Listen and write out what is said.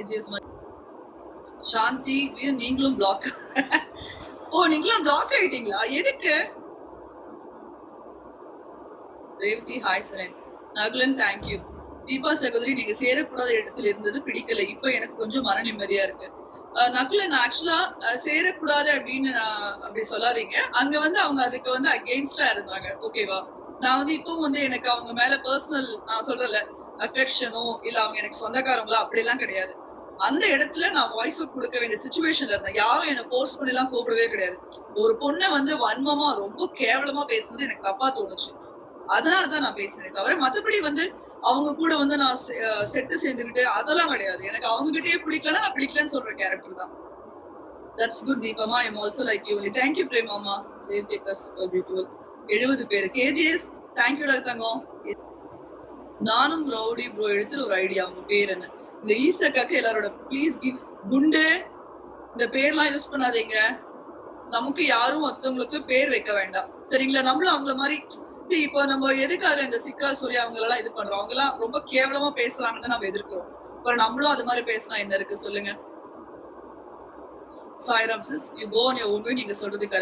AGS சாந்தி ஏன் நீங்களும் black ஓ நீங்களும் பிளாக் ஆயிட்டீங்களா? எதுக்கு? Revathi hi Suren Nakulan thank you Deepa சகோதரி நீங்க சேரக்கூடாத இடத்துல இருந்தது பிடிக்கல. இப்ப எனக்கு கொஞ்சம் மன நிம்மதியா இருக்கு. நகுலன் ஆக்சுவலா சேரக்கூடாது அப்படின்னு நான் அப்படி சொல்லாதீங்க. அங்க வந்து அவங்க அதுக்கு வந்து அகெயின்ஸ்டா இருந்தாங்க. ஓகேவா நான் வந்து இப்பவும் வந்து எனக்கு அவங்க மேல பர்சனல் நான் சொல்றல அஃபெக்ஷனோ இல்ல அவங்க எனக்கு சொந்தக்காரங்களோ? அப்படிலாம் கிடையாது. அந்த இடத்துல நான் வாய்ஸ் அவுட் கொடுக்க வேண்டிய சுச்சுவேஷன்ல இருந்தேன். யாரும் என்ன ஃபோர்ஸ் பண்ணி எல்லாம் கூப்பிடவே கிடையாது. ஒரு பொண்ணை வந்து வன்மமா ரொம்ப கேவலமா பேசுனது எனக்கு தப்பா தோணுச்சு. அதனால தான் நான் பேசினேன் தவிர மத்தபடி வந்து அவங்க கூட வந்து நான் செட்டு சேர்ந்துக்கிட்டு அதெல்லாம் கிடையாது. எனக்கு அவங்க கிட்டயே பிடிக்கலன்னா நான் பிடிக்கலன்னு சொல்ற கேரக்டர் தான். That's good தீபமா. I'm also like you thank you பிரேமாமா எழுபது பேர். கேஜிஎஸ் தேங்க்யூடா தங்கம். நானும் ரவுடி ப்ரோ எடுத்துட்டு ஒரு ஐடியா அவங்க பேர் என்ன? இந்த ஈசக்காக்க எல்லாரோட ப்ளீஸ் கிவ் குண்டு இந்த பேர்லாம் யூஸ் பண்ணாதீங்க. நமக்கு யாரும் ஒருத்தவங்களுக்கு பேர் வைக்க வேண்டாம். சரிங்களா? நம்மளும் அவங்கள மாதிரி சரி இப்போ நம்ம எதுக்காக இந்த சிக்கா சூர்யா அவங்க எல்லாம் இது பண்றோம்? அவங்க எல்லாம் ரொம்ப கேவலமா பேசுறாங்கன்னு நம்ம எதிர்க்கிறோம். அப்புறம் நம்மளும் அது மாதிரி பேசினா என்ன இருக்கு சொல்லுங்க. Sairam sis you go on your own நீங்க சொல்றது.